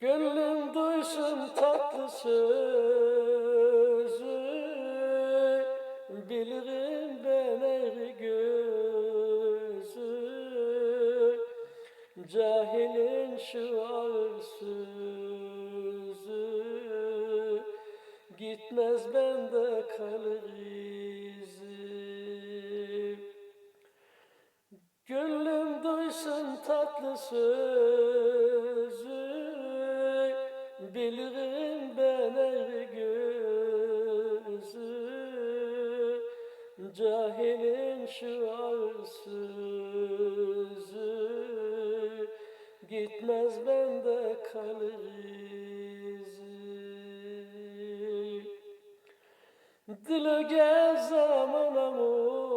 Gönlüm duysun tatlı sözü. Bilirim ben eğri gözü. Cahilin şu ağır sözü. Gitmez bende kalır izi. Gönlüm duysun tatlı sözü Bilirim ben eğri gözü Cahilin şu sözü Gitmez bende kalır izi. Dili gel zamanım oy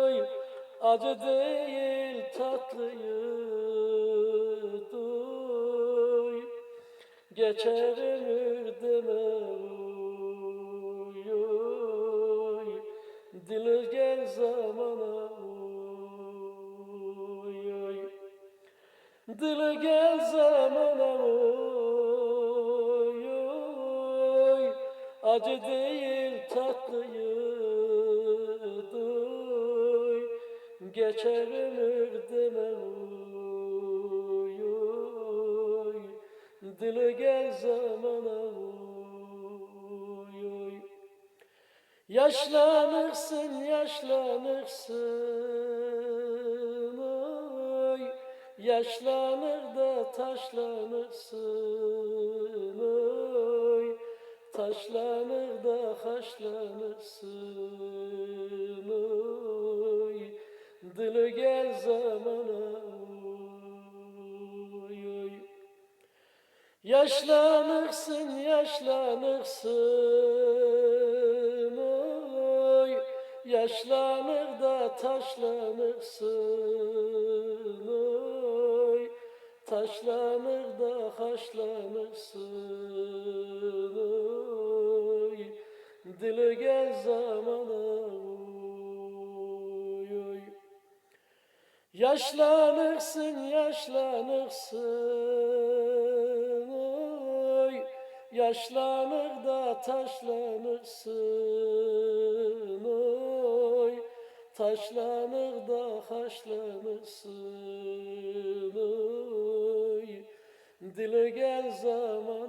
oy. Acı değil Geçer ömür deme Dili gel zamana oy Dili gel zamana oy Acı değil tatlıyı duy Geçer ömür deme Dili gel zamana oy Yaşlanırsın, yaşlanırsın oy. Yaşlanır da taşlanırsın oy. Taşlanır da haşlanırsın oy. Dili gel zamana Yaşlanırsın, yaşlanırsın. Oy Yaşlanır da taşlanırsın. Oy Taşlanır da haşlanırsın. Oy Dili gel zamana. Oy oy. Yaşlanırsın, yaşlanırsın Yaşlanır da taşlanırsın oy. Taşlanır da haşlanırsın oy. Dile gel zamana